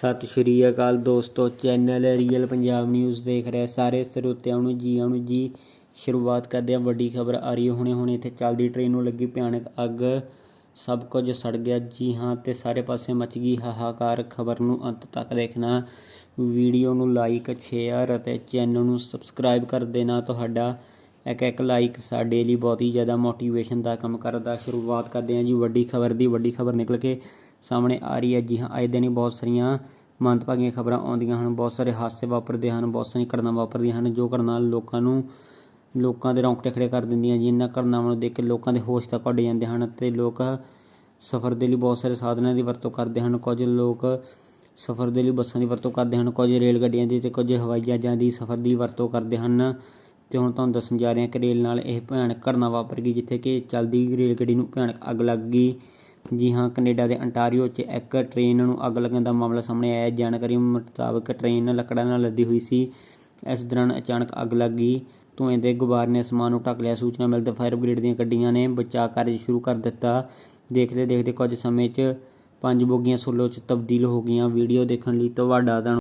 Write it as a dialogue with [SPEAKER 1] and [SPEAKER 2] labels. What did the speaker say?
[SPEAKER 1] ਸਤਿ ਸ਼੍ਰੀ ਅਕਾਲ ਦੋਸਤੋ, channel real Punjab news ਦੇਖ ਰਹੇ ਸਾਰੇ ਸਰੋਤਿਆਂ ਨੂੰ ਜੀ ਆਇਆਂ ਨੂੰ ਜੀ। ਸ਼ੁਰੂਆਤ ਕਰਦੇ ਹਾਂ, ਵੱਡੀ ਖਬਰ ਆ ਰਹੀ ਹੈ। ਹੁਣੇ ਹੁਣੇ ਇੱਥੇ ਚੱਲਦੀ ਟ੍ਰੇਨ ਨੂੰ ਲੱਗੀ ਭਿਆਨਕ ਅੱਗ। ਸਭ ਕੁਝ ਸੜ ਗਿਆ। ਜੀ ਹਾਂ, ਤੇ ਸਾਰੇ ਪਾਸੇ ਮਚ ਗਈ ਹਾਹਾਕਾਰ। ਖਬਰ ਨੂੰ ਅੰਤ ਤੱਕ ਦੇਖਣਾ। ਵੀਡੀਓ ਨੂੰ ਲਾਈਕ ਸ਼ੇਅਰ ਅਤੇ ਚੈਨਲ ਨੂੰ ਸਬਸਕ੍ਰਾਈਬ ਕਰ ਦੇਣਾ ਤੁਹਾਡਾ। ਇੱਕ ਇੱਕ ਲਾਈਕ ਸਾਡੇ ਲਈ ਬਹੁਤ ਹੀ ਜ਼ਿਆਦਾ ਮੋਟੀਵੇਸ਼ਨ ਦਾ ਕੰਮ ਕਰਦਾ। ਸ਼ੁਰੂਆਤ ਕਰਦੇ ਹਾਂ ਜੀ, ਵੱਡੀ ਖਬਰ ਦੀ। ਵੱਡੀ ਖਬਰ ਨਿਕਲ ਕੇ ਸਾਹਮਣੇ ਆ ਰਹੀ ਹੈ। ਜੀ ਹਾਂ ਆਏ ਦਿਨ ਹੀ ਬਹੁਤ ਸਾਰੀਆਂ ਮੰਦਭਾਗੀਆਂ ਖਬਰਾਂ ਆਉਂਦੀਆਂ ਹਨ। ਬਹੁਤ ਸਾਰੇ ਹਾਦਸੇ ਵਾਪਰਦੇ ਹਨ। ਬਹੁਤ ਸਾਰੀਆਂ ਘਟਨਾਵਾਂ ਵਾਪਰਦੀਆਂ ਹਨ, ਜੋ ਘਟਨਾ ਲੋਕਾਂ ਨੂੰ, ਲੋਕਾਂ ਦੇ ਰੌਂਗਟੇ ਖੜੇ ਕਰ ਦਿੰਦੀਆਂ ਜੀ ਇਹਨਾਂ ਘਟਨਾਵਾਂ ਨੂੰ ਦੇਖ ਕੇ ਲੋਕਾਂ ਦੇ ਹੋਸ਼ ਤੱਕ ਉੱਡ ਜਾਂਦੇ ਹਨ ਤੇ ਲੋਕ ਸਫ਼ਰ ਦੇ ਲਈ ਬਹੁਤ ਸਾਰੇ ਸਾਧਨਾਂ ਦੀ ਵਰਤੋਂ ਕਰਦੇ ਹਨ। ਕੁਝ ਲੋਕ ਸਫ਼ਰ ਦੇ ਲਈ ਬੱਸਾਂ ਦੀ ਵਰਤੋਂ ਕਰਦੇ ਹਨ। ਕੁਝ ਰੇਲ ਗੱਡੀਆਂ ਦੀ ਤੇ ਕੁਝ ਹਵਾਈ ਜਹਾਜ਼ਾਂ ਦੀ ਸਫ਼ਰ ਦੀ ਵਰਤੋਂ ਕਰਦੇ ਹਨ। ਤੇ ਹੁਣ ਤੁਹਾਨੂੰ ਦੱਸਣ ਜਾ ਰਹੇ ਹਾਂ ਕਿ ਰੇਲ ਨਾਲ ਇਹ ਭਿਆਨਕ ਘਟਨਾ ਵਾਪਰ ਗਈ, ਜਿੱਥੇ ਕਿ ਚੱਲਦੀ ਰੇਲ ਗੱਡੀ ਨੂੰ ਭਿਆਨਕ ਅੱਗ ਲੱਗ ਗਈ। ਜੀ ਹਾਂ, ਕੈਨੇਡਾ ਦੇ ਅੰਟਾਰੀਓ 'ਚ ਇੱਕ ਟ੍ਰੇਨ ਨੂੰ ਅੱਗ ਲੱਗਣ ਦਾ ਮਾਮਲਾ ਸਾਹਮਣੇ ਆਇਆ। ਹੈ। ਜਾਣਕਾਰੀ ਮੁਤਾਬਕ ਟ੍ਰੇਨ ਲੱਕੜਾਂ ਨਾਲ ਲੱਦੀ ਹੋਈ ਸੀ। ਇਸ ਦੌਰਾਨ ਅਚਾਨਕ ਅੱਗ ਲੱਗ ਗਈ। ਧੂਏ ਦੇ ਗੁਬਾਰ ਨੇ ਸਮਾਨ ਨੂੰ ਢੱਕ ਲਿਆ। ਸੂਚਨਾ ਮਿਲਦੇ ਫਾਇਰ ਬ੍ਰਿਗੇਡ ਦੀਆਂ ਗੱਡੀਆਂ ਨੇ ਬਚਾਅ ਕਾਰਜ ਸ਼ੁਰੂ ਕਰ ਦਿੱਤਾ। ਦੇਖਦੇ ਦੇਖਦੇ ਕੁਝ ਸਮੇਂ 'ਚ ਪੰਜ ਬੋਗੀਆਂ ਸੋਲੋ 'ਚ ਤਬਦੀਲ ਹੋ ਗਈਆਂ। ਵੀਡੀਓ ਦੇਖਣ ਲਈ ਤੁਹਾਡਾ ਧੰਨ